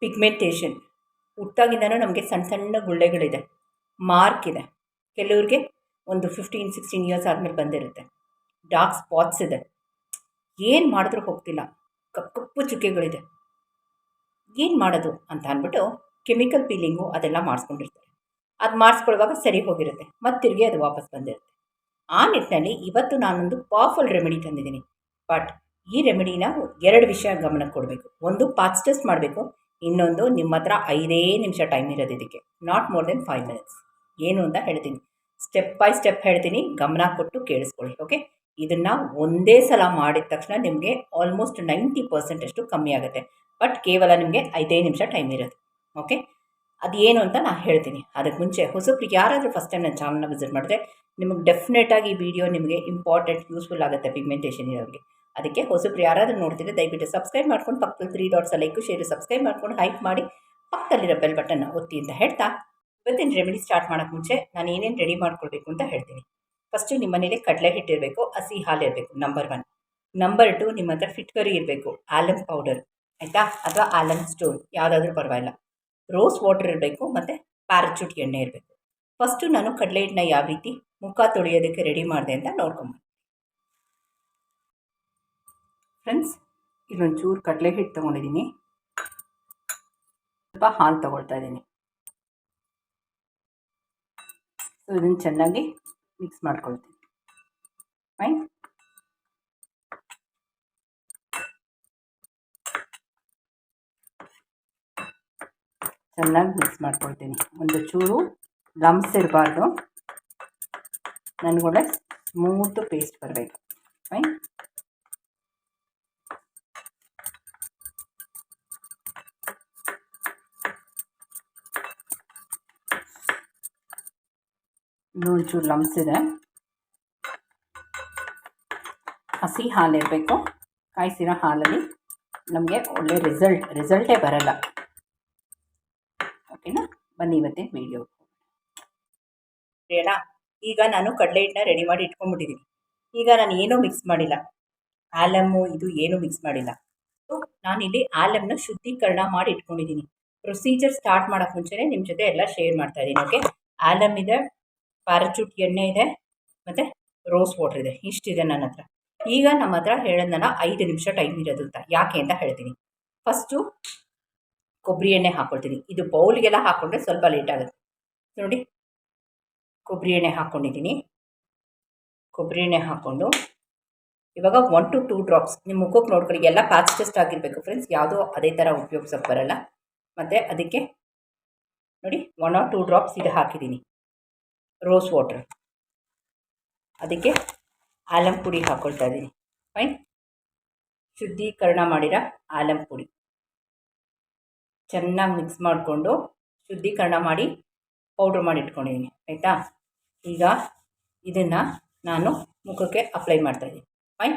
Pigmentation ಹುಟ್ಟಾಗಿಂದನೂ ನಮಗೆ ಸಣ್ಣ ಸಣ್ಣ ಗುಳ್ಳೆಗಳಿದೆ. ಮಾರ್ಕ್ ಇದೆ. ಕೆಲವ್ರಿಗೆ ಒಂದು ಫಿಫ್ಟೀನ್ ಸಿಕ್ಸ್ಟೀನ್ ಇಯರ್ಸ್ ಆದಮೇಲೆ ಬಂದಿರುತ್ತೆ. ಡಾರ್ಕ್ ಸ್ಪಾಟ್ಸ್ ಇದೆ. ಏನು ಮಾಡಿದ್ರೂ ಹೋಗ್ತಿಲ್ಲ. ಕಪ್ಪು ಚುಕ್ಕೆಗಳಿದೆ. ಏನು ಮಾಡೋದು ಅಂತ ಅಂದ್ಬಿಟ್ಟು ಕೆಮಿಕಲ್ ಪೀಲಿಂಗು ಅದೆಲ್ಲ ಮಾಡಿಸ್ಕೊಂಡಿರ್ತಾರೆ. ಅದು ಮಾಡಿಸ್ಕೊಳ್ಳುವಾಗ ಸರಿ ಹೋಗಿರುತ್ತೆ. ಮತ್ತೆ ತಿರುಗಿ ಅದು ವಾಪಸ್ ಬಂದಿರುತ್ತೆ. ಆ ನಿಟ್ಟಿನಲ್ಲಿ ಇವತ್ತು ನಾನೊಂದು ಪವರ್ಫುಲ್ ರೆಮಿಡಿ ತಂದಿದ್ದೀನಿ. ಬಟ್ ಈ ರೆಮಿಡಿನ ಎರಡು ವಿಷಯ ಗಮನಕ್ಕೆ ಕೊಡಬೇಕು. ಒಂದು ಪಾಚ್ ಟೆಸ್ಟ್ ಮಾಡಬೇಕು. ಇನ್ನೊಂದು ನಿಮ್ಮ ಹತ್ರ ಐದೇ ನಿಮಿಷ ಟೈಮ್ ಇರೋದು ಇದಕ್ಕೆ. Not more than five minutes ಏನು ಅಂತ ಹೇಳ್ತೀನಿ. ಸ್ಟೆಪ್ ಬೈ ಸ್ಟೆಪ್ ಹೇಳ್ತೀನಿ. ಗಮನ ಕೊಟ್ಟು ಕೇಳಿಸ್ಕೊಳ್ಳಿ ಓಕೆ ಇದನ್ನು ಒಂದೇ ಸಲ ಮಾಡಿದ ತಕ್ಷಣ ನಿಮಗೆ ಆಲ್ಮೋಸ್ಟ್ ನೈಂಟಿ ಪರ್ಸೆಂಟಷ್ಟು ಕಮ್ಮಿ ಆಗುತ್ತೆ. ಬಟ್ ಕೇವಲ ನಿಮಗೆ ಐದೇ ನಿಮಿಷ ಟೈಮ್ ಇರೋದು ಓಕೆ ಅದು ಏನು ಅಂತ ನಾನು ಹೇಳ್ತೀನಿ. ಅದಕ್ಕೆ ಮುಂಚೆ ಹೊಸಬ್ರು ಯಾರಾದರೂ ಫಸ್ಟ್ ಟೈಮ್ ನನ್ನ ಚಾನಲ್ನ ವಿಸಿಟ್ ಮಾಡಿದ್ರೆ ನಿಮಗೆ ಡೆಫಿನೆಟಾಗಿ ಈ ವಿಡಿಯೋ ನಿಮಗೆ ಇಂಪಾರ್ಟೆಂಟ್ ಯೂಸ್ಫುಲ್ ಆಗುತ್ತೆ ಪಿಗ್ಮೆಂಟೇಷನ್ ಇರೋರಿಗೆ. ಅದಕ್ಕೆ ಹೊಸಬ್ರು ಯಾರಾದರೂ ನೋಡ್ತಿದ್ರೆ ದಯವಿಟ್ಟು ಸಬ್ಸ್ಕ್ರೈಬ್ ಮಾಡ್ಕೊಂಡು ಪಕ್ಕದಲ್ಲಿ three dots like share subscribe ಮಾಡ್ಕೊಂಡು ಹೈಪ್ ಮಾಡಿ ಪಕ್ಕದಲ್ಲಿರೋ ಬೆಲ್ ಬಟನ್ನ ಒತ್ತಿ ಅಂತ ಹೇಳ್ತಾ ಇವತ್ತಿನ ರೆಮಿಡಿ ಸ್ಟಾರ್ಟ್ ಮಾಡೋಕ್ಕೆ ಮುಂಚೆ ನಾನು ಏನೇನು ರೆಡಿ ಮಾಡ್ಕೊಳ್ಬೇಕು ಅಂತ ಹೇಳ್ತೀನಿ. ಫಸ್ಟು ನಿಮ್ಮ ಮನೇಲಿ ಕಡಲೆ ಹಿಟ್ಟಿರಬೇಕು ಹಸಿ ಹಾಲು ಇರಬೇಕು ನಂಬರ್ ಒನ್ ನಂಬರ್ ಟು ನಿಮ್ಮ ಹತ್ರ ಫಿಟ್ಕರಿ ಇರಬೇಕು ಆಲಮ್ ಪೌಡರ್ ಆಯಿತಾ? ಅಥವಾ ಆಲಮ್ ಸ್ಟೋನ್ ಯಾವುದಾದ್ರೂ ಪರವಾಗಿಲ್ಲ. ರೋಸ್ ವಾಟರ್ ಇರಬೇಕು ಮತ್ತು ಪ್ಯಾರಚೂಟ್ ಎಣ್ಣೆ ಇರಬೇಕು. ಫಸ್ಟು ನಾನು ಕಡಲೆ ಹಿಟ್ಟನ್ನ ಯಾವ ರೀತಿ ಮುಖ ತೊಳೆಯೋದಕ್ಕೆ ರೆಡಿ ಮಾಡಿದೆ ಅಂತ ನೋಡ್ಕೊಂಬ ಫ್ರೆಂಡ್ಸ್ ಇಲ್ಲೊಂದು ಚೂರು ಕಡಲೆ ಹಿಟ್ಟು ತೊಗೊಂಡಿದ್ದೀನಿ. ಸ್ವಲ್ಪ ಹಾಲು ತೊಗೊಳ್ತಾ ಇದ್ದೀನಿ. ಸೊ ಇದನ್ನು ಚೆನ್ನಾಗಿ ಮಿಕ್ಸ್ ಮಾಡ್ಕೊಳ್ತೀನಿ. ಫೈನ್ ಚೆನ್ನಾಗಿ ಮಿಕ್ಸ್ ಮಾಡ್ಕೊಳ್ತೀನಿ. ಒಂದು ಚೂರು ಲಮ್ಸ್ ಇರಬಾರ್ದು. ನನಗೊಳ್ಳೆ ಸ್ಮೂತು ಪೇಸ್ಟ್ ಬರಬೇಕು. ಫೈನ್ ಇನ್ನೂ ಒಂಚೂರು ಲಮ್ಸ್ ಇದೆ. ಹಸಿ ಹಾಲಿರಬೇಕು ಕಾಯಿಸಿರೋ ಹಾಲಲ್ಲಿ ನಮಗೆ ಒಳ್ಳೆ ರಿಸಲ್ಟ್ ರಿಸಲ್ಟೇ ಬರಲ್ಲ. ಓಕೆನಾ ಬನ್ನಿ ಇವತ್ತೇ ವೀಡಿಯೋ ಹೇಳ ಈಗ ನಾನು ಕಡಲೆ ಹಿಟ್ಟನ್ನ ರೆಡಿ ಮಾಡಿ ಇಟ್ಕೊಂಡ್ಬಿಟ್ಟಿದ್ದೀನಿ ಈಗ ನಾನು ಏನೂ ಮಿಕ್ಸ್ ಮಾಡಿಲ್ಲ. ಆಲಮ್ಮು, ಇದು ಏನೂ ಮಿಕ್ಸ್ ಮಾಡಿಲ್ಲ. ಸೊ ನಾನಿಲ್ಲಿ ಆಲಮ್ನ ಶುದ್ಧೀಕರಣ ಮಾಡಿ ಇಟ್ಕೊಂಡಿದ್ದೀನಿ ಪ್ರೊಸೀಜರ್ ಸ್ಟಾರ್ಟ್ ಮಾಡೋಕ್ಕೆ ಮುಂಚೆನೇ ನಿಮ್ಮ ಜೊತೆ ಎಲ್ಲ ಶೇರ್ ಮಾಡ್ತಾ ಇದ್ದೀನಿ ಓಕೆ ಆಲಮ್ ಇದೆ ಪ್ಯಾರಾಚೂಟ್ ಎಣ್ಣೆ ಇದೆ, ಮತ್ತು ರೋಸ್ ವಾಟರ್ ಇದೆ, ಇಷ್ಟಿದೆ ನನ್ನ ಹತ್ರ. ಈಗ ನಮ್ಮ ಹತ್ರ ಹೇಳೋದನ್ನ ಐದು ನಿಮಿಷ ಟೈಮ್ ಇರೋದು ಅಂತ. ಯಾಕೆ ಅಂತ ಹೇಳ್ತೀನಿ. ಫಸ್ಟು ಕೊಬ್ಬರಿ ಎಣ್ಣೆ ಹಾಕ್ಕೊಳ್ತೀನಿ ಇದು ಬೌಲ್ಗೆಲ್ಲ ಹಾಕ್ಕೊಂಡ್ರೆ ಸ್ವಲ್ಪ ಲೇಟ್ ಆಗುತ್ತೆ. ನೋಡಿ. ಕೊಬ್ಬರಿ ಎಣ್ಣೆ ಹಾಕ್ಕೊಂಡಿದ್ದೀನಿ ಕೊಬ್ಬರಿ ಎಣ್ಣೆ ಹಾಕ್ಕೊಂಡು ಇವಾಗ ಒನ್ ಟು ಟೂ ಡ್ರಾಪ್ಸ್ ನಿಮ್ಮ ಮುಖಕ್ಕೆ ನೋಡ್ಕೊಳ್ಳಿ. ಎಲ್ಲ ಪ್ಯಾಚ್ ಟೆಸ್ಟ್ ಆಗಿರಬೇಕು ಫ್ರೆಂಡ್ಸ್ ಯಾವುದೋ ಅದೇ ಥರ ಉಪಯೋಗಿಸೋಕೆ ಬರಲ್ಲ. ಮತ್ತು ಅದಕ್ಕೆ ನೋಡಿ ಒನ್ ಆರ್ ಟೂ ಡ್ರಾಪ್ಸ್ ಇದು ಹಾಕಿದ್ದೀನಿ. ರೋಸ್ ವಾಟರ್ ಅದಕ್ಕೆ ಆಲಂ ಪುಡಿ ಹಾಕ್ಕೊಳ್ತಾ ಇದ್ದೀನಿ ಫೈನ್ ಶುದ್ಧೀಕರಣ ಮಾಡಿರೋ ಆಲಂ ಪುಡಿ. ಚೆನ್ನಾಗಿ ಮಿಕ್ಸ್ ಮಾಡಿಕೊಂಡು ಶುದ್ಧೀಕರಣ ಮಾಡಿ ಪೌಡ್ರ್ ಮಾಡಿ ಇಟ್ಕೊಂಡಿದ್ದೀನಿ ಆಯಿತಾ? ಈಗ ಇದನ್ನು ನಾನು ಮುಖಕ್ಕೆ ಅಪ್ಲೈ ಮಾಡ್ತಾಯಿದ್ದೀನಿ ಫೈನ್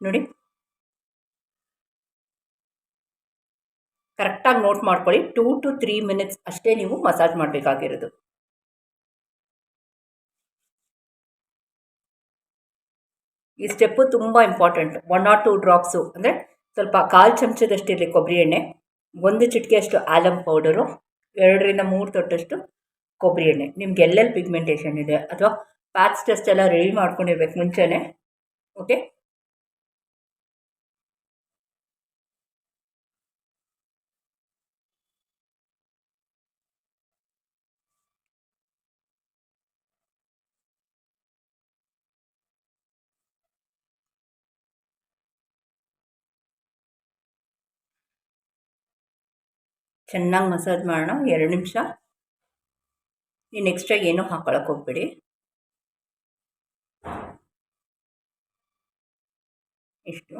ನೋಡಿ. ಕರೆಕ್ಟಾಗಿ ನೋಟ್ ಮಾಡ್ಕೊಳ್ಳಿ. ಟೂ ಟು ತ್ರೀ ಮಿನಿಟ್ಸ್ ಅಷ್ಟೇ ನೀವು ಮಸಾಜ್ ಮಾಡಬೇಕಾಗಿರೋದು. ಈ ಸ್ಟೆಪ್ಪು ತುಂಬ important one or two drops ಅಂದರೆ ಸ್ವಲ್ಪ ಕಾಲು ಚಮಚದಷ್ಟಿರಲಿ ಕೊಬ್ಬರಿ ಎಣ್ಣೆ, ಒಂದು ಚಿಟಿಕೆಯಷ್ಟು ಆಲಮ್ ಪೌಡರು ಎರಡರಿಂದ ಮೂರು ತೊಟ್ಟಷ್ಟು ಕೊಬ್ಬರಿ ಎಣ್ಣೆ. ನಿಮ್ಗೆ ಎಲ್ಲೆಲ್ಲಿ ಪಿಗ್ಮೆಂಟೇಷನ್ ಇದೆ ಅಥವಾ ಪ್ಯಾಚ್ ಟೆಸ್ಟ್ ಎಲ್ಲ ರೆಡಿ ಮಾಡ್ಕೊಂಡಿರ್ಬೇಕು ಮುಂಚೆನೇ ಓಕೆ ಚೆನ್ನಾಗಿ ಮಸಾಜ್ ಮಾಡೋಣ, ಎರಡು ನಿಮಿಷ. ನೀನು ಎಕ್ಸ್ಟ್ರಾ ಏನೂ ಹಾಕೊಳಕ್ಕೆ ಹೋಗ್ಬೇಡಿ. ಇಷ್ಟು.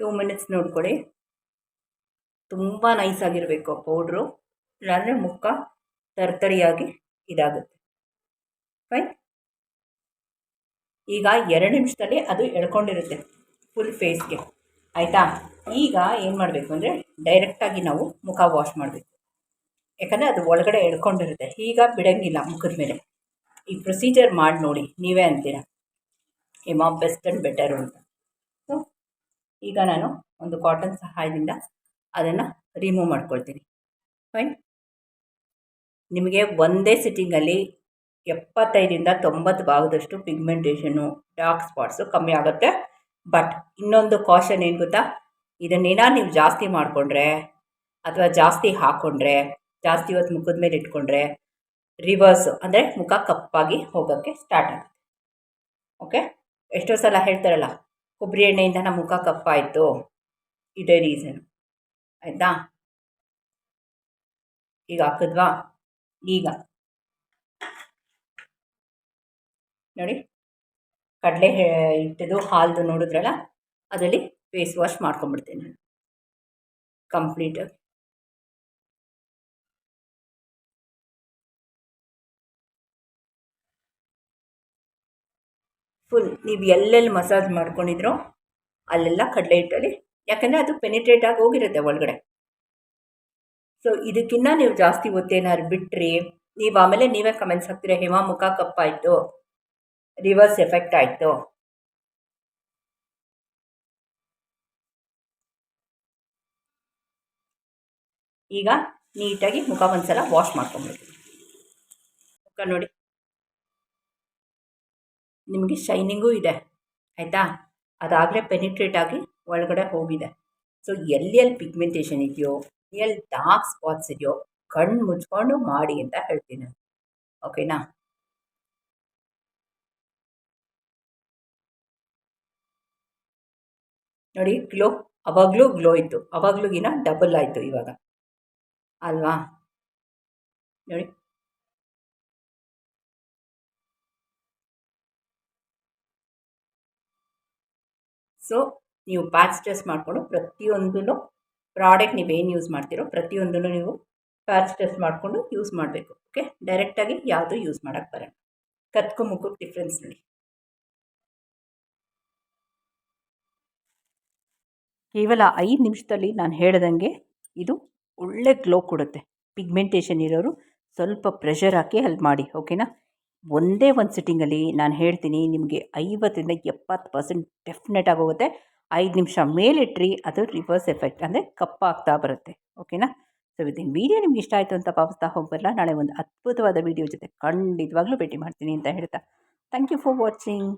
ಟೂ ಮಿನಿಟ್ಸ್ ನೋಡ್ಕೊಳ್ಳಿ ತುಂಬ ನೈಸಾಗಿರಬೇಕು ಪೌಡ್ರು ಇಲ್ಲಾಂದರೆ ಮುಖ ತರ್ತರಿಯಾಗಿ ಇದಾಗುತ್ತೆ. ಫೈನ್ ಈಗ ಎರಡು ನಿಮಿಷದಲ್ಲಿ ಅದು ಎಳ್ಕೊಂಡಿರುತ್ತೆ ಫುಲ್ ಫೇಸ್ಗೆ ಆಯಿತಾ? ಈಗ ಏನು ಮಾಡಬೇಕು ಅಂದರೆ ಡೈರೆಕ್ಟಾಗಿ ನಾವು ಮುಖ ವಾಶ್ ಮಾಡಬೇಕು. ಯಾಕಂದರೆ ಅದು ಒಳಗಡೆ ಎಳ್ಕೊಂಡಿರುತ್ತೆ. ಈಗ ಬಿಡೋಂಗಿಲ್ಲ ಮುಖದ ಮೇಲೆ. ಈ ಪ್ರೊಸೀಜರ್ ಮಾಡಿ ನೋಡಿ. ನೀವೇ ಅಂತೀರ? ಆಫ್ ಬೆಸ್ಟ್ ಆ್ಯಂಡ್ ಬೆಟರು ಅಂತ. ಸೊ ಈಗ ನಾನು ಒಂದು ಕಾಟನ್ ಸಹಾಯದಿಂದ ಅದನ್ನು ರಿಮೂವ್ ಮಾಡ್ಕೊಳ್ತೀನಿ. ಫೈನ್ ನಿಮಗೆ ಒಂದೇ ಸಿಟ್ಟಿಂಗಲ್ಲಿ ಎಪ್ಪತ್ತೈದರಿಂದ ತೊಂಬತ್ತು ಭಾಗದಷ್ಟು ಪಿಗ್ಮೆಂಟೇಷನು ಡಾರ್ಕ್ ಸ್ಪಾಟ್ಸು ಕಮ್ಮಿ ಆಗುತ್ತೆ. ಬಟ್ ಇನ್ನೊಂದು ಕಾಷನ್ ಏನು ಗೊತ್ತಾ? ಇದನ್ನೇನ ನೀವು ಜಾಸ್ತಿ ಮಾಡಿಕೊಂಡ್ರೆ, ಅಥವಾ ಜಾಸ್ತಿ ಹಾಕ್ಕೊಂಡ್ರೆ ಜಾಸ್ತಿ ಇವತ್ತು ಮುಖದ ಮೇಲೆ ಇಟ್ಕೊಂಡ್ರೆ ರಿವರ್ಸು ಅಂದರೆ ಮುಖ ಕಪ್ಪಾಗಿ ಹೋಗೋಕ್ಕೆ ಸ್ಟಾರ್ಟ್ ಆಗುತ್ತೆ. ಓಕೆ ಎಷ್ಟೋ ಸಲ ಹೇಳ್ತಾರಲ್ಲ, ಕೊಬ್ಬರಿ ಎಣ್ಣೆಯಿಂದ ನಮ್ಮ ಮುಖ ಕಪ್ಪಾಯಿತು, ಇದೇ ರೀಸನ್ ಆಯಿತಾ? ಈಗ ಹಾಕಿದ್ವಾ? ಈಗ. ನೋಡಿ. ಕಡಲೆ ಹಿಟ್ಟದು ಹಾಲ್ದು ನೋಡಿದ್ರಲ್ಲ, ಅದರಲ್ಲಿ ಫೇಸ್ ವಾಶ್ ಮಾಡ್ಕೊಂಬಿಡ್ತೀನಿ ನಾನು. ಕಂಪ್ಲೀಟ್ ಫುಲ್ ನೀವು ಎಲ್ಲೆಲ್ಲಿ ಮಸಾಜ್ ಮಾಡ್ಕೊಂಡಿದ್ರೋ, ಅಲ್ಲೆಲ್ಲ ಕಡಲೆ ಹಿಟ್ಟಲ್ಲಿ, ಯಾಕಂದರೆ ಅದು ಪೆನಿಟ್ರೇಟ್ ಆಗಿ ಹೋಗಿರುತ್ತೆ ಒಳಗಡೆ. ಸೊ ಇದಕ್ಕಿಂತ ನೀವು ಜಾಸ್ತಿ ಹೊತ್ತೇನಾದ್ರು ಬಿಟ್ರಿ, ನೀವು ಆಮೇಲೆ ನೀವೇ ಕಮೆಂಟ್ಸ್ ಹಾಕ್ತೀರಾ, ಹೇಮ, ಮುಖ ಕಪ್ಪಾಯಿತು. ರಿವರ್ಸ್ ಎಫೆಕ್ಟ್ ಆಯಿತು. ಈಗ ನೀಟಾಗಿ ಮುಖ ಒಂದ್ಸಲ ವಾಶ್ ಮಾಡ್ಕೊಬೇಕು. ಮುಖ ನೋಡಿ. ನಿಮಗೆ ಶೈನಿಂಗೂ ಇದೆ, ಆಯಿತಾ? ಅದಾಗಲೇ ಪೆನಿಟ್ರೇಟ್ ಆಗಿ ಒಳಗಡೆ ಹೋಗಿದೆ. ಸೊ ಎಲ್ಲಿ ಎಲ್ಲಿ ಪಿಗ್ಮೆಂಟೇಷನ್ ಇದೆಯೋ, ಎಲ್ಲಿ ಡಾರ್ಕ್ ಸ್ಪಾಟ್ಸ್ ಇದೆಯೋ, ಕಣ್ಣು ಮುಚ್ಕೊಂಡು ಮಾಡಿ ಅಂತ ಹೇಳ್ತೀನಿ. ಓಕೆನಾ ನೋಡಿ ಗ್ಲೋ ಅವಾಗಲೂ ಗ್ಲೋ ಇತ್ತು. ಅವಾಗಲೂಗಿನ ಡಬಲ್ ಆಯಿತು ಇವಾಗ. ಅಲ್ವಾ? ನೋಡಿ. ಸೊ ನೀವು ಪ್ಯಾಚ್ ಟೆಸ್ಟ್ ಮಾಡಿಕೊಂಡು ಪ್ರತಿಯೊಂದೂ ಪ್ರಾಡಕ್ಟ್ ನೀವೇನು ಯೂಸ್ ಮಾಡ್ತೀರೋ ಪ್ರತಿಯೊಂದನ್ನು ನೀವು ಪ್ಯಾಚ್ ಟೆಸ್ಟ್ ಮಾಡಿಕೊಂಡು ಯೂಸ್ ಮಾಡಬೇಕು ಓಕೆ ಡೈರೆಕ್ಟಾಗಿ ಯಾವುದು ಯೂಸ್ ಮಾಡೋಕ್ಕೆ ಬರೋಣ ಕತ್ಕು ಮುಖಕ್ಕೆ ಡಿಫ್ರೆನ್ಸ್ ನೋಡಿ. ಕೇವಲ ಐದು ನಿಮಿಷದಲ್ಲಿ ನಾನು ಹೇಳ್ದಂಗೆ ಇದು ಒಳ್ಳೆ ಗ್ಲೋ ಕೊಡುತ್ತೆ. ಪಿಗ್ಮೆಂಟೇಷನ್ ಇರೋರು ಸ್ವಲ್ಪ ಪ್ರೆಷರ್ ಹಾಕಿ ಹೆಲ್ಪ್ ಮಾಡಿ, ಓಕೆನಾ? ಒಂದೇ ಒಂದು ಸಿಟ್ಟಿಂಗಲ್ಲಿ ನಾನು ಹೇಳ್ತೀನಿ, ನಿಮಗೆ ಐವತ್ತರಿಂದ ಎಪ್ಪತ್ತು ಪರ್ಸೆಂಟ್ ಡೆಫಿನೆಟ್ ಆಗೋಗುತ್ತೆ. ಐದು ನಿಮಿಷ ಮೇಲಿಟ್ರಿ, ಅದು ರಿವರ್ಸ್ ಎಫೆಕ್ಟ್, ಅಂದರೆ ಕಪ್ಪಾಗ್ತಾ ಬರುತ್ತೆ, ಓಕೆನಾ? ಸೊ ಇದು ವೀಡಿಯೋ ನಿಮ್ಗೆ ಇಷ್ಟ ಆಯಿತು ಅಂತ ಪಾಪಿಸ್ತಾ ಹೋಗಬಲ್ಲ ನಾಳೆ ಒಂದು ಅದ್ಭುತವಾದ ವೀಡಿಯೋ ಜೊತೆ ಖಂಡಿತವಾಗ್ಲೂ ಭೇಟಿ ಮಾಡ್ತೀನಿ ಅಂತ ಹೇಳ್ತಾ. Thank you for watching